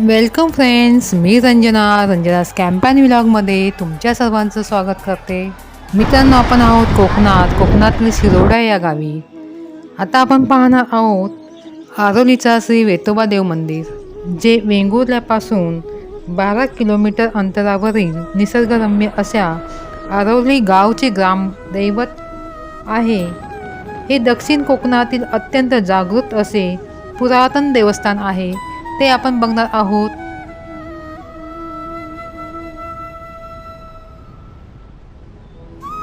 Welcome friends मी रंजना रंजना स्कॅम्पॅन विलॉगमध्ये तुमच्या सर्वांचं स्वागत करते. मित्रांनो आपण आहोत कोकणात. कोकणातील शिरोडा या गावी. आता आपण पाहणार आहोत आरोलीचा श्री वेतोबा देव मंदिर जे वेंगुर्ल्यापासून बारा किलोमीटर अंतरावरील निसर्गरम्य अशा आरोली गावचे ग्रामदैवत आहे. हे दक्षिण कोकणातील अत्यंत जागृत असे पुरातन देवस्थान आहे. ते आपण बघणार आहोत.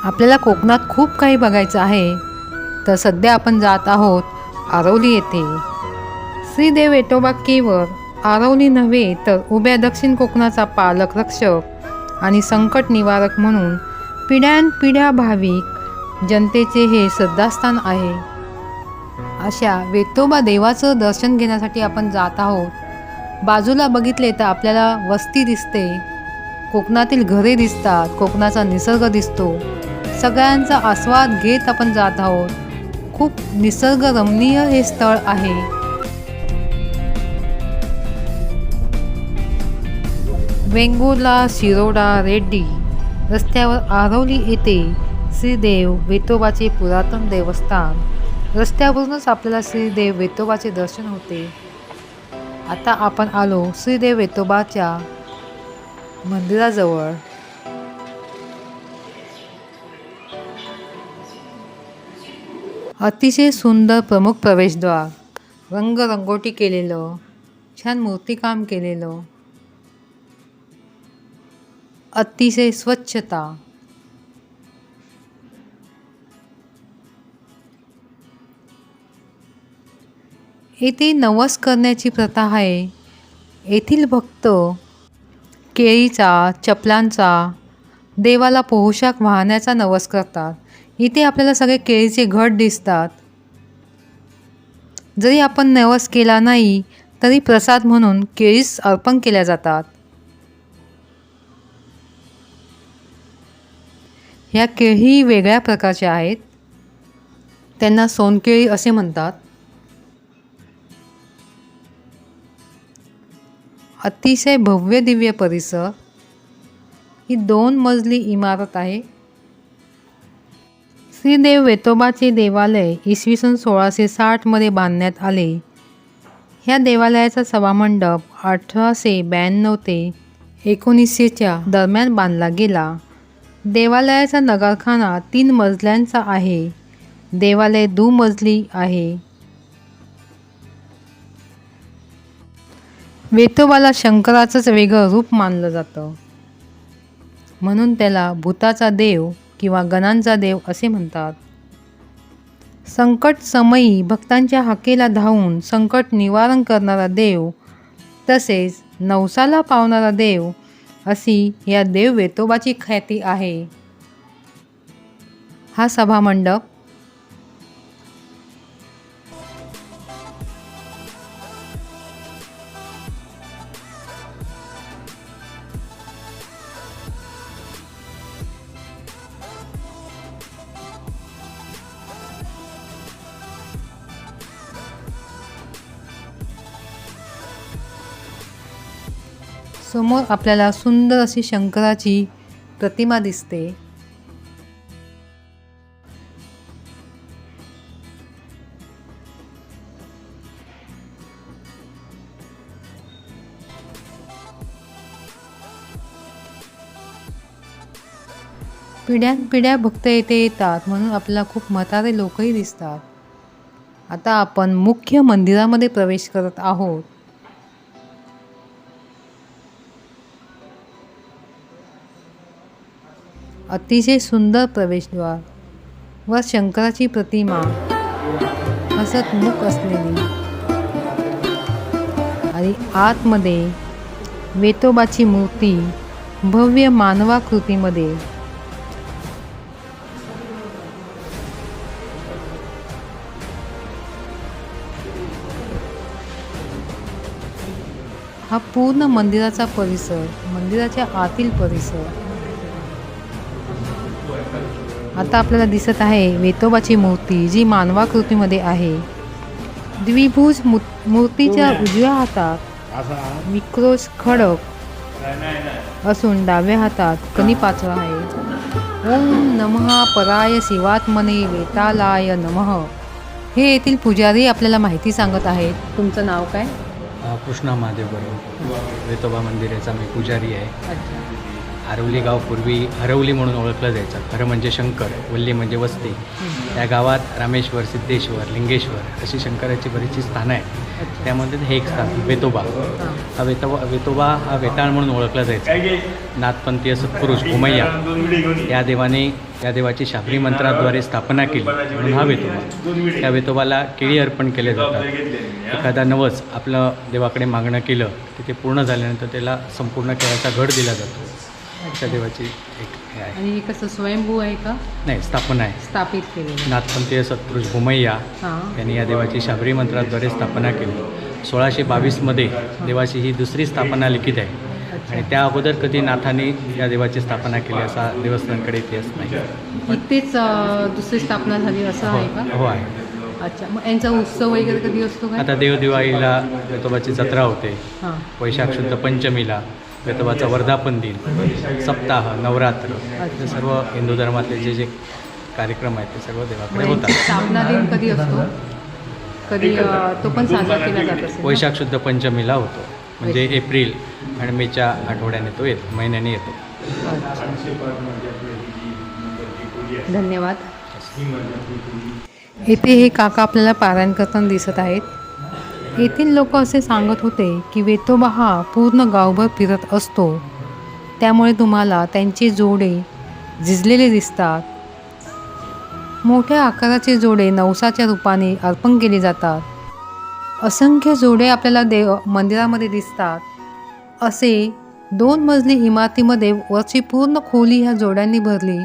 आपल्याला कोकणात खूप काही बघायचं आहे तर सध्या आपण जात आहोत आरवली येथे. श्रीदेव येटोबा केवळ आरवली नव्हे तर उभ्या दक्षिण कोकणाचा पालक रक्षक आणि संकट निवारक म्हणून पिढ्यानपिढ्या भाविक जनतेचे हे श्रद्धास्थान आहे. अशा वेतोबा देवाचं दर्शन घेण्यासाठी आपण जात आहोत. बाजूला बघितले तर आपल्याला वस्ती दिसते. कोकणातील घरे दिसतात. कोकणाचा निसर्ग दिसतो. सगळ्यांचा आस्वाद घेत आपण जात आहोत. खूप निसर्गरमणीय हे स्थळ आहे. वेंगुर्ला शिरोडा रेड्डी रस्त्यावर आरवली येथे श्रीदेव वेतोबाचे पुरातन देवस्थान. रस्त्यावरूनच आपल्याला श्रीदेव वेतोबाचे दर्शन होते. आता आपण आलो श्रीदेव वेतोबाच्या मंदिराजवळ. अतिशय सुंदर प्रमुख प्रवेशद्वार. रंगरंगोटी केलेलं छान मूर्तिकाम केलेलं. अतिशय स्वच्छता. येथे नवस करण्याची प्रथा आहे. येथील भक्त केळीचा चपलांचा देवाला पोशाख वाहण्याचा नवस करतात. इथे आपल्याला सगळे केळीचे घट दिसतात. जरी आपण नवस केला नाही तरी प्रसाद म्हणून केळीस अर्पण केल्या जातात. ह्या केळी वेगळ्या प्रकारच्या आहेत. त्यांना सोनकेळी असे म्हणतात. अतिशय भव्य दिव्य परिसर ही दोन मजली इमारत आहे. श्रीदेव वेतोबाचे देवालय इसवी सन सोळाशे साठमध्ये बांधण्यात आले. ह्या देवालयाचा सभामंडप अठराशे ब्याण्णव ते एकोणीसशेच्या दरम्यान बांधला गेला. देवालयाचा नगरखाना तीन मजल्यांचा आहे. देवालय दुमजली आहे. वेतोबाला शंकराचंच वेगळं रूप मानलं जातं. म्हणून त्याला भूताचा देव किंवा गणांचा देव असे म्हणतात. संकट समयी भक्तांच्या हाकेला धावून संकट निवारण करणारा देव तसेच नवसाला पावणारा देव अशी या देव वेतोबाची ख्याती आहे. हा सभामंडप समोर आपल्याला सुंदर अशी शंकराची प्रतिमा दिसते. पिढ्यानपिढ्या भक्त येथे येतात म्हणून आपल्याला खूप म्हातारे लोकही दिसतात. आता आपण मुख्य मंदिरामध्ये प्रवेश करत आहोत. अतिशय सुंदर प्रवेशद्वार व शंकराची प्रतिमा हसत मुख असलेली. आणि आतमध्ये वेतोबाची मूर्ती भव्य मानवाकृतीमध्ये. हा पूर्ण मंदिराचा परिसर मंदिराच्या आतील परिसर आता आपल्याला दिसत आहे वेतोबाची मूर्ती जी मानवाकृतीमध्ये आहे. द्विभुज मू मूर्तीच्या उजव्या हातात विक्रोश खडक असून डाव्या हातात कनी पाचवा आहे. ओम नमः पराय शिवात्मने वेतालाय नमः. हे येथील पुजारी आपल्याला माहिती सांगत आहेत. तुमचं नाव काय? कृष्णा महादेव बरोबर. वेतोबा मंदिराचा मी पुजारी आहे. आरवली गाव पूर्वी हरवली म्हणून ओळखलं जायचं. खरं म्हणजे शंकर वल्ली म्हणजे वस्ती. या गावात रामेश्वर सिद्धेश्वर लिंगेश्वर अशी शंकराची बरीचशी स्थानं आहेत. त्यामध्ये हे एक स्थान वेतोबा. हां. वेतोबा वेतोबा हा वेताळ म्हणून ओळखला जायचा. नाथपंथीय सत्पुरुष भूमय्या या देवाने या देवाची शाबरी मंत्राद्वारे स्थापना केली म्हणून हा वेतोबा. त्या वेतोबाला केळी अर्पण केले जातात. एखादा नवस आपलं देवाकडे मागणं केलं की ते पूर्ण झाल्यानंतर त्याला संपूर्ण केळाचा घड दिला जातो. त्या देवाची एक हे आहे. आणि हे कसं स्वयंभू आहे का? नाही स्थापना आहे. स्थापित केलेलं नाथपंथीय सत्पुरुष भूमय्या हां. यांनी या देवाची शाबरी मंत्राद्वारे स्थापना केली. सोळाशे बावीसमध्ये देवाची ही दुसरी स्थापना लिखित आहे. आणि त्या अगोदर कधी नाथाने या देवाची स्थापना केली असा देवस्थानकडे इतिहास नाही. इथेच अं, दुसरी स्थापना झाली असं आहे का? हो हो आहे. अच्छा मग यांचा उत्सव वगैरे कधी असतो आता देवदिवाळीला वेतोबाची जत्रा होते. हां. वैशाख शुद्ध पंचमीला. वेतोबाचा वर्धापन दिन सप्ताह नवरात्र हे सर्व हिंदू धर्मातले जे जे कार्यक्रम आहेत ते सर्व देवाकडे यांची होतात. स्थापना दिन कधी असतो? कधी तो पण साजरा केला जात? वैशाख शुद्ध पंचमीला होतो म्हणजे एप्रिल आणि मेच्या आठवड्याने तो येतो महिन्याने येतो. धन्यवाद. येथे हे काका आपल्याला पारायण करताना दिसत आहेत. येथील लोक असे सांगत होते की वेतोबा हा पूर्ण गावभर फिरत असतो. त्यामुळे तुम्हाला त्यांचे जोडे झिजलेले दिसतात. मोठ्या आकाराचे जोडे नवसाच्या रूपाने अर्पण केले जातात. असंख्य जोडे आपल्याला देव मंदिरामध्ये दिसतात. असे दोन मजली इमारतीमध्ये वरची पूर्ण खोली ह्या जोड्यांनी भरली.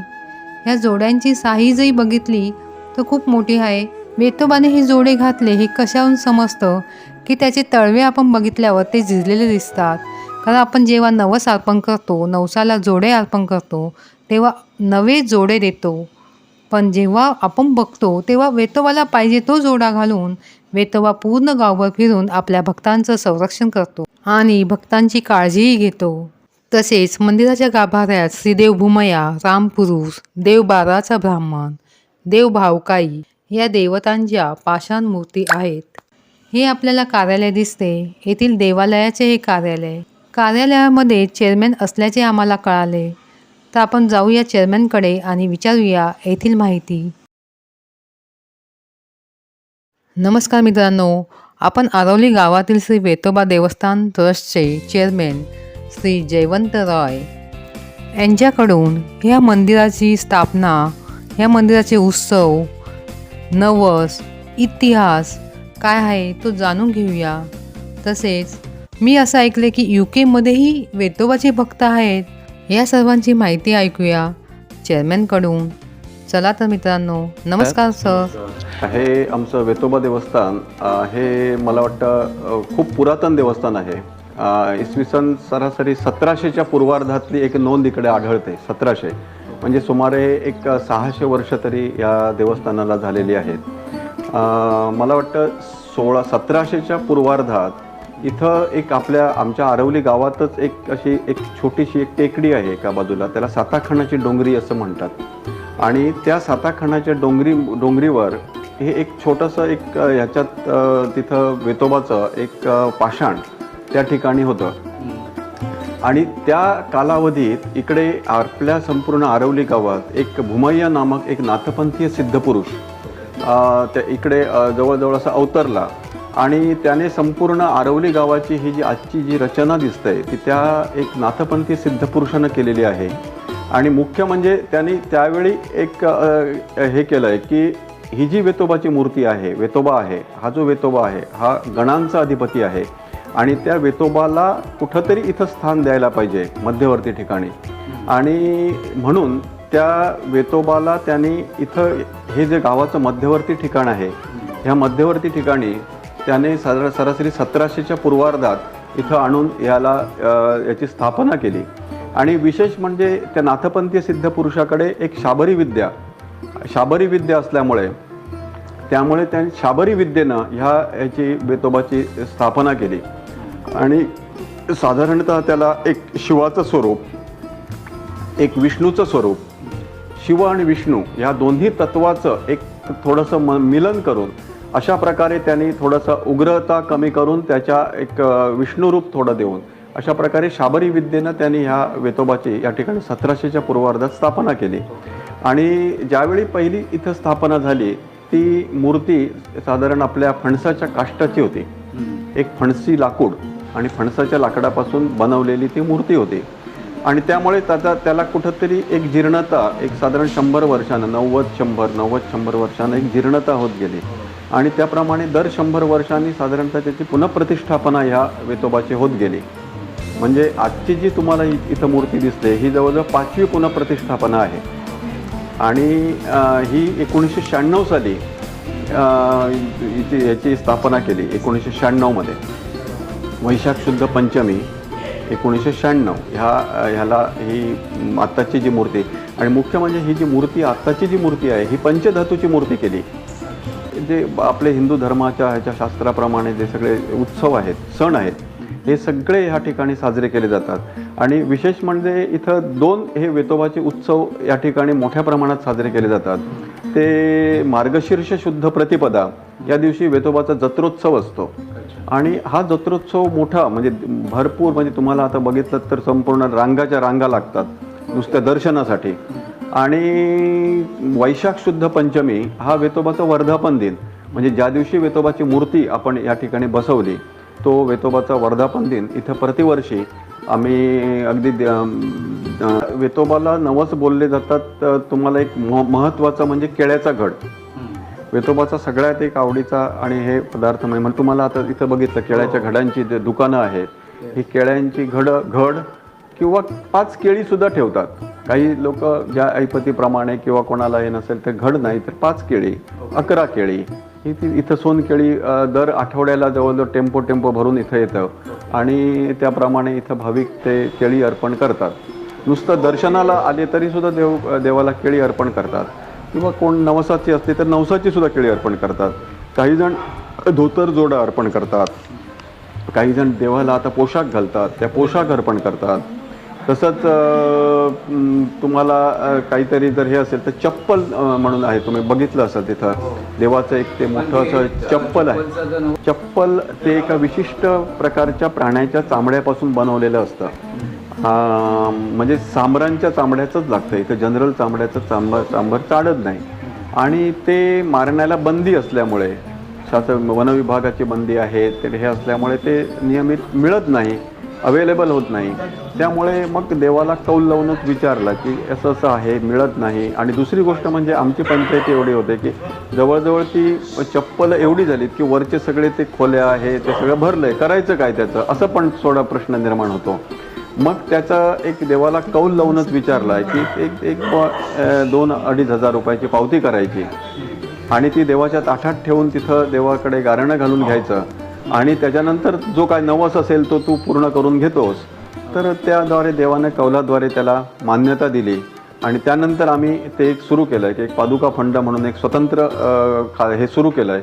ह्या जोड्यांची साईजही बघितली तर खूप मोठी आहे. वेतोबाने हे जोडे घातले हे कशाहून समजतं? की त्याचे तळवे आपण बघितल्यावर ते झिजलेले दिसतात. कारण आपण जेव्हा नवस अर्पण करतो नवसाला जोडे अर्पण करतो तेव्हा नवे जोडे देतो. पण जेव्हा आपण बघतो तेव्हा वेतोबाला पाहिजे तो जोडा घालून वेतोबा पूर्ण गावभर फिरून आपल्या भक्तांचं संरक्षण करतो आणि भक्तांची काळजीही घेतो. तसेच मंदिराच्या गाभाऱ्यात श्रीदेव भूमया रामपुरुष देव बाराचा ब्राह्मण देव भावकाई या देवतांच्या पाषाण मूर्ती आहेत. हे आपल्याला कार्यालय दिसते. येथील देवालयाचे हे कार्यालय. कार्यालयामध्ये चेअरमॅन असल्याचे आम्हाला कळाले. तर आपण जाऊया चेअरमॅनकडे आणि विचारूया येथील माहिती. नमस्कार मित्रांनो. आपण आरवली गावातील श्री वेतोबा देवस्थान ट्रस्टचे चेअरमॅन श्री जयवंत रॉय. यांच्याकडून ह्या मंदिराची स्थापना ह्या मंदिराचे उत्सव नवस इतिहास काय आहे तो जाणून घेऊया. तसेच मी असं ऐकले की यू केमध्येही वेतोबाचे भक्त आहेत या सर्वांची माहिती ऐकूया चेअरमॅनकडून. चला तर मित्रांनो नमस्कार सर. हे आमचं वेतोबा देवस्थान हे मला वाटतं खूप पुरातन देवस्थान आहे. इसवी सन सरासरी सतराशेच्या पूर्वार्धातली एक नोंद इकडे आढळते सतराशे. म्हणजे सुमारे एक सहाशे वर्ष तरी या देवस्थानाला झालेली आहेत. मला वाटतं सोळा सतराशेच्या पूर्वार्धात इथं एक आपल्या आमच्या आरवली गावातच एक अशी एक छोटीशी एक टेकडी आहे एका बाजूला. त्याला साताखानाची डोंगरी असं म्हणतात. आणि त्या साताखानाच्या डोंगरी डोंगरीवर हे एक छोटंसं एक ह्याच्यात तिथं वेतोबाचं एक पाषाण त्या ठिकाणी होतं. आणि त्या कालावधीत इकडे आपल्या संपूर्ण आरवली गावात एक भूमय्या नामक एक नाथपंथीय सिद्धपुरुष त्या इकडे जवळजवळ असा अवतरला. आणि त्याने संपूर्ण आरवली गावाची ही जी आजची जी रचना दिसते ती त्या एक नाथपंथी सिद्धपुरुषानं केलेली आहे. आणि मुख्य म्हणजे त्यांनी त्यावेळी एक हे केलं आहे की ही जी वेतोबाची मूर्ती आहे वेतोबा आहे हा जो वेतोबा आहे हा गणांचा अधिपती आहे. आणि त्या वेतोबाला कुठंतरी इथं स्थान द्यायला पाहिजे मध्यवर्ती ठिकाणी. आणि म्हणून त्या वेतोबाला त्यांनी इथं हे जे गावाचं मध्यवर्ती ठिकाण आहे ह्या मध्यवर्ती ठिकाणी त्याने सर सरासरी सतराशेच्या पूर्वार्धात इथं आणून याला याची स्थापना केली. आणि विशेष म्हणजे त्या नाथपंथीय सिद्ध पुरुषाकडे एक शाबरी विद्या शाबरी विद्या असल्यामुळे त्यामुळे त्या शाबरी विद्येनं ह्या याची वेतोबाची स्थापना केली. आणि साधारणतः त्याला एक शिवाचं स्वरूप एक विष्णूचं स्वरूप शिव आणि विष्णू या दोन्ही तत्वाचं एक थोडंसं म मिलन करून अशा प्रकारे त्यांनी थोडंसं उग्रता कमी करून त्याच्या एक विष्णुरूप थोडं देऊन अशा प्रकारे शाबरी विद्येनं त्यांनी ह्या वेतोबाची या ठिकाणी सतराशेच्या पूर्वार्धात स्थापना केली. आणि ज्यावेळी पहिली इथं स्थापना झाली ती मूर्ती साधारण आपल्या फणसाच्या काष्टाची होती. एक फणसी लाकूड. आणि फणसाच्या लाकडापासून बनवलेली ती मूर्ती होती. आणि त्यामुळे त्याचा त्याला कुठंतरी एक जीर्णता एक साधारण शंभर वर्षानं नव्वद शंभर नव्वद शंभर वर्षानं एक जीर्णता होत गेली. आणि त्याप्रमाणे दर शंभर वर्षांनी साधारणतः त्याची पुनःप्रतिष्ठापना ह्या वेतोबाची होत गेली. म्हणजे आजची जी तुम्हाला इ- इथं मूर्ती दिसते ही जवळजवळ पाचवी पुनःप्रतिष्ठापना आहे. आणि ही एकोणीसशे शहाण्णव साली याची स्थापना केली एकोणीसशे शहाण्णवमध्ये वैशाख शुद्ध पंचमी एकोणीसशे शहाण्णव ह्या ह्याला ही आत्ताची जी मूर्ती. आणि मुख्य म्हणजे ही जी मूर्ती आत्ताची जी मूर्ती आहे ही पंचधातूची मूर्ती केली. जे आपले हिंदू धर्माच्या ह्याच्या शास्त्राप्रमाणे जे सगळे उत्सव आहेत सण आहेत हे सगळे ह्या ठिकाणी साजरे केले जातात. आणि विशेष म्हणजे इथं दोन हे वेतोबाचे उत्सव या ठिकाणी मोठ्या प्रमाणात साजरे केले जातात. ते मार्गशीर्ष शुद्ध प्रतिपदा या दिवशी वेतोबाचा जत्रोत्सव असतो. आणि हा जत्रोत्सव मोठा म्हणजे भरपूर म्हणजे तुम्हाला आता बघितलं तर संपूर्ण रांगाच्या रांगा लागतात नुसत्या दर्शनासाठी. आणि वैशाख शुद्ध पंचमी हा वेतोबाचा वर्धापन दिन. म्हणजे ज्या दिवशी वेतोबाची मूर्ती आपण या ठिकाणी बसवली तो वेतोबाचा वर्धापन दिन इथं प्रतिवर्षी आम्ही अगदी वेतोबाला नवस बोलले जातात तुम्हाला एक म महत्त्वाचं म्हणजे केळ्याचा घड. वेतोबाचा सगळ्यात एक आवडीचा आणि हे पदार्थ म्हणजे म्हणजे तुम्हाला आता इथं बघितलं केळ्याच्या घडांची जे दुकानं आहेत ही. केळ्यांची घड घड किंवा पाच केळी सुद्धा ठेवतात. काही लोक ज्या ऐपतीप्रमाणे किंवा कोणाला हे नसेल तर घड नाही तर पाच केळी अकरा केळी ही ती इथं सोनकेळी दर आठवड्याला जवळजवळ टेम्पो टेम्पो भरून इथं येतं. आणि त्याप्रमाणे इथं भाविक ते केळी अर्पण करतात. नुसतं दर्शनाला आले तरीसुद्धा देव देवाला केळी अर्पण करतात. किंवा कोण नवसाची असते तर नवसाचीसुद्धा केळी अर्पण करतात. काही जण धोतर जोडा अर्पण करतात. काही जण देवाला आता पोशाख घालतात. त्या पोशाख अर्पण करतात. तसंच तुम्हाला काहीतरी जर हे असेल तर चप्पल म्हणून आहे. तुम्ही बघितलं असेल तिथं. देवाचं एक ते मोठं असं चप्पल आहे. चप्पल ते एका विशिष्ट प्रकारच्या प्राण्याच्या चामड्यापासून बनवलेलं असतं. म्हणजे सांबरांच्या चामड्याचंच लागतं. इथं जनरल चामड्याचं चांबर चांबर चालत नाही. आणि ते मारण्याला बंदी असल्यामुळे शासन वनविभागाची बंदी आहे ते हे असल्यामुळे ते नियमित मिळत नाही. अवेलेबल होत नाही. त्यामुळे मग देवाला कौल लावूनच विचारलं की असं असं आहे मिळत नाही. आणि दुसरी गोष्ट म्हणजे आमची पंचायती एवढी होते की जवळजवळ ती चप्पल एवढी झालीत की वरचे सगळे ते खोल्या आहे ते सगळं भरलं आहे करायचं काय त्याचं? असं पण थोडा प्रश्न निर्माण होतो. मग त्याचा एक देवाला कौल लावूनच विचारला आहे की एक एक दोन अडीच हजार रुपयाची पावती करायची. आणि ती देवाच्या ताठात ठेवून तिथं देवाकडे गारणं घालून घ्यायचं. आणि त्याच्यानंतर जो काय नवस असेल तो तू पूर्ण करून घेतोस. तर त्याद्वारे देवाने कौलाद्वारे त्याला मान्यता दिली. आणि त्यानंतर आम्ही ते एक सुरू केलं की एक पादुका फंड म्हणून एक स्वतंत्र खा हे सुरू केलं आहे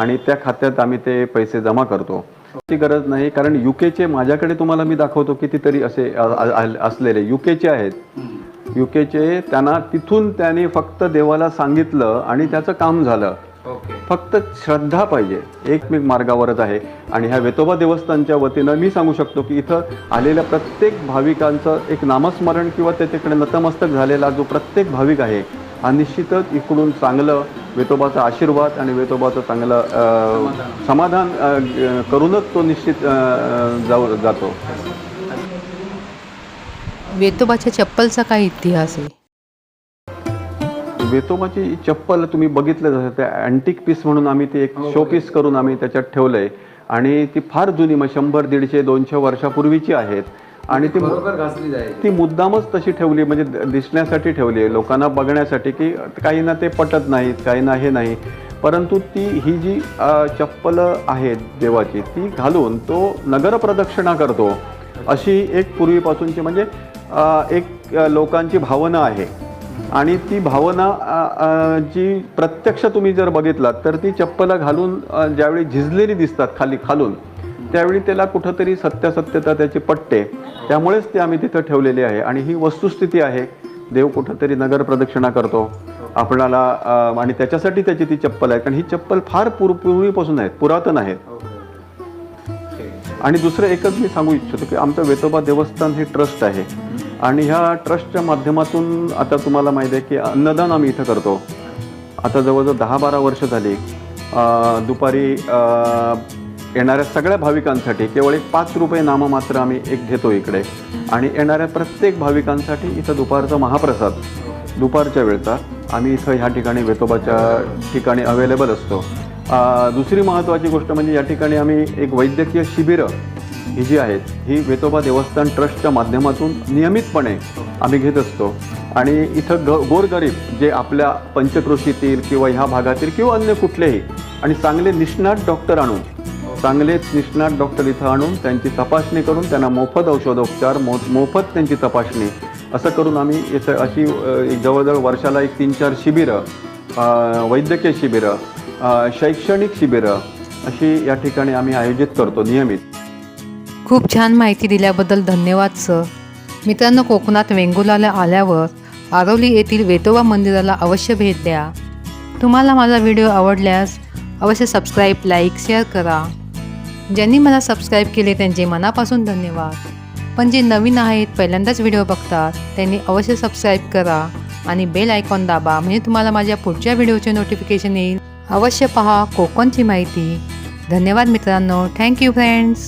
आणि त्या खात्यात आम्ही ते पैसे जमा करतो. ची गरज नाही कारण युकेचे माझ्याकडे तुम्हाला मी दाखवतो कितीतरी असे असलेले युकेचे आहेत. युकेचे त्यांना तिथून त्यांनी फक्त देवाला सांगितलं आणि त्याचं काम झालं. फक्त श्रद्धा पाहिजे. एकमेक मार्गावरच आहे. आणि ह्या वेतोबा देवस्थानच्या वतीनं मी सांगू शकतो की इथं आलेल्या प्रत्येक भाविकांचं एक नामस्मरण किंवा त्याच्याकडे नतमस्तक झालेला जो प्रत्येक भाविक आहे हा निश्चितच इकडून चांगलं वेतोबाचा आशीर्वाद आणि वेतोबाचं चांगलं अ, समाधान करूनच तो निश्चित जाऊ जातो. वेतोबाच्या चप्पलचा काय इतिहास आहे? वेतोबाची चप्पल तुम्ही बघितलं जसं ते अँटिक पीस म्हणून आम्ही ती एक शो पीस करून आम्ही त्याच्यात ठेवलंय. आणि ती फार जुनी मग शंभर दीडशे दोनशे वर्षापूर्वीची आहेत. आणि ती ती मुद्दामच तशी ठेवली म्हणजे दिसण्यासाठी ठेवली आहे. लोकांना बघण्यासाठी की काही ना ते पटत नाहीत काही ना हे नाही. परंतु ती ही जी चप्पल आहे देवाची ती घालून तो नगर प्रदक्षिणा करतो. अशी एक पूर्वीपासूनची म्हणजे एक लोकांची भावना आहे. आणि ती भावना जी प्रत्यक्ष तुम्ही जर बघितलात तर ती चप्पल घालून ज्यावेळी झिजलेली दिसतात खाली खालून त्यावेळी त्याला कुठंतरी सत्यासत्यता त्याची पटते. त्यामुळेच ते आम्ही तिथं ठेवलेली आहे. आणि ही वस्तुस्थिती आहे देव कुठंतरी नगर प्रदक्षिणा करतो. आपणाला आणि त्याच्यासाठी त्याची ती चप्पल आहे. कारण ही चप्पल फार पूर पूर्वीपासून आहेत पुरातन आहेत. आणि दुसरं एकच मी सांगू इच्छितो की आमचं वेतोबा देवस्थान हे ट्रस्ट आहे. आणि ह्या ट्रस्टच्या माध्यमातून आता तुम्हाला माहिती आहे की अन्नदान आम्ही इथं करतो. आता जवळजवळ दहा बारा वर्ष झाली दुपारी येणाऱ्या सगळ्या भाविकांसाठी केवळ एक पाच रुपये नाममात्र आम्ही एक घेतो इकडे. आणि येणाऱ्या प्रत्येक भाविकांसाठी इथं दुपारचा महाप्रसाद दुपारच्या वेळचा. आम्ही इथं ह्या ठिकाणी वेतोबाच्या ठिकाणी अवेलेबल असतो. दुसरी महत्त्वाची गोष्ट म्हणजे या ठिकाणी आम्ही एक वैद्यकीय शिबिरं ही जी आहेत ही वेतोबा देवस्थान ट्रस्टच्या माध्यमातून नियमितपणे आम्ही घेत असतो. आणि इथं ग गोरगरीब जे आपल्या पंचकृषीतील किंवा ह्या भागातील किंवा अन्य कुठलेही आणि चांगले निष्णात डॉक्टर आणून चांगलेच निष्णात डॉक्टर इथं आणून त्यांची तपासणी करून त्यांना मोफत औषधोपचार मो मोफत त्यांची तपासणी असं करून आम्ही इथं अशी एक जवळजवळ वर्षाला एक तीन चार शिबिरं वैद्यकीय शिबिरं शैक्षणिक शिबिरं अशी या ठिकाणी आम्ही आयोजित करतो नियमित. खूप छान माहिती दिल्याबद्दल धन्यवाद सर. मित्रांनो कोकणात वेंगुलाला आल्यावर आरवली येथील वेतोबा मंदिराला अवश्य भेट द्या. तुम्हाला माझा व्हिडिओ आवडल्यास अवश्य सबस्क्राईब लाईक शेअर करा. ज्यांनी मला सबस्क्राईब केले त्यांचे मनापासून धन्यवाद. पण जे नवीन आहेत पहिल्यांदाच व्हिडिओ बघतात त्यांनी अवश्य सबस्क्राईब करा आणि बेल आयकॉन दाबा म्हणजे तुम्हाला माझ्या पुढच्या व्हिडिओचे नोटिफिकेशन येईल. अवश्य पहा कोकणची माहिती. धन्यवाद मित्रांनो. Thank you friends.